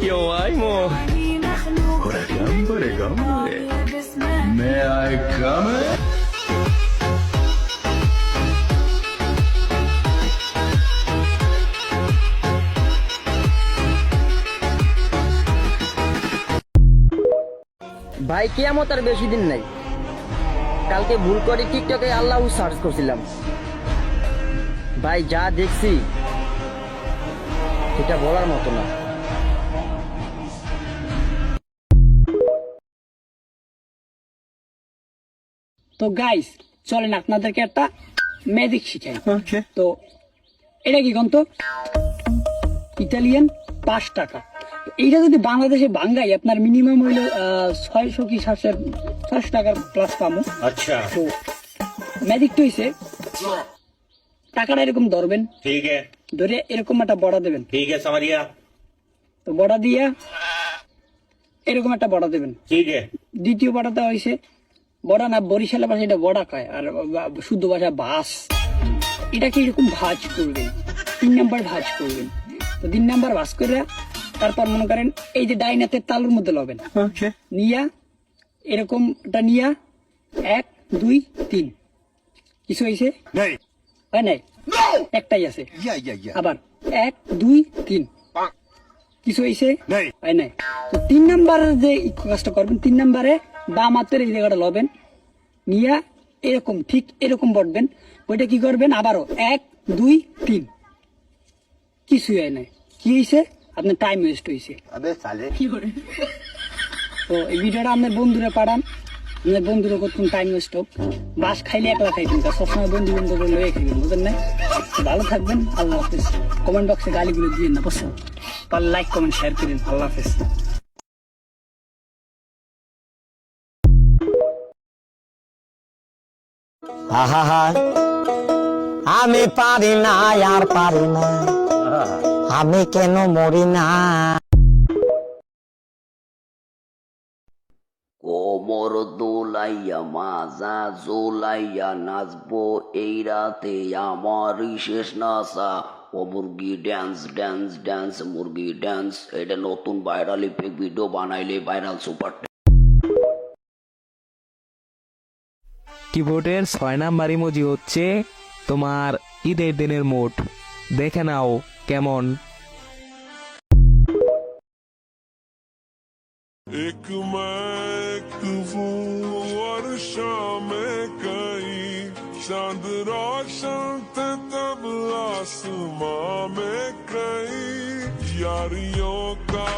Yo, Aimo. Ora, gambare, gambare. May I come? ভাই কেয়ামত আর বেশি দিন নাই কালকে ভুল করে টিকটকে আল্লাহ সার্চ করছিলাম ভাই যা দেখছি এটা বলার মতো না তো গাইস চলেন আপনাদেরকে একটা ম্যাজিক শিখাই। তো এটা কি কন্ত ইটালিয়ান পাঁচ টাকা। এইটা যদি বাংলাদেশে বাঙ্গাই আপনার মিনিমাম হইল ছয়শো কি সাতশো ছয়শো টাকার প্লাস পাবো আচ্ছা। তো ম্যাজিক তো হইছে টাকাটা এরকম ধরবেন। ঠিক আছে। ধরে এরকম একটা বড়া দেবেন। ঠিক আছে সামারিয়া। তো বড়া দিয়া এরকম একটা বড়া দেবেন। ঠিক আছে। দ্বিতীয় বড়াটা হইছে বড়া না বরিশালের ভাষা এটা বড়া খায় আর শুদ্ধ ভাষা বাস। এটাকে এরকম ভাজ করবেন? তিন নাম্বার ভাজ করবেন। তো তিন নাম্বার ভাজ করে তারপর মনে করেন এই যে ডাইনাতের তালুর মধ্যে লবেন. নিয়া এরকমটা নিয়া এক দুই তিন। কিছু হয়েছে. হয় নাই? একটাই আছে. আবার এক দুই তিন। কিছু হয়েছে। হয় নাই। তো তিন নাম্বারের যে কাজটা করবেন তিন নাম্বারে বাম হাতের এই জায়গাটা লবেন নিয়া এরকম ঠিক এরকম বটবেন। ওইটা কি করবেন? আবারও এক দুই তিন। কিছুই হয় নাই। কি হয়েছে আপনার টাইম ওয়েস্ট হয়েছে তো এই ভিডিওটা আপনার বন্ধুরা পাঠান। আপনার বন্ধুরা করতুন টাইম ওয়েস্ট হোক। বাস খাইলে একলা খাইতেন তার সবসময় বন্ধু বন্ধু করে লয়ে খাইবেন বুঝলেন না? ভালো থাকবেন। আল্লাহ হাফেজ। কমেন্ট বক্সে গালিগুলো দিয়ে না বুঝছেন? তাহলে লাইক কমেন্ট শেয়ার করেন। আল্লাহ হাফেজ। আহা আমি পারি না আর পারি না। আমি কেন মরি না? কোমর দোলাইয়া মাজা জোলাইয়া নাচবো এই রাতে আমারই শেষ নাসা ও মুরগি ড্যান্স ড্যান্স ড্যান্স মুরগি ড্যান্স এটা নতুন ভাইরাল ইফেক্ট ভিডিও বানাইলে ভাইরাল সুপার কিবোর্ডের ছয় নাম্বার ইমোজি হচ্ছে তোমার ঈদের দিনের মোট দেখে নাও কেমন एक मैं एक वो और शाम कई चांद रोशन थे तब आसमां में कई यारियों का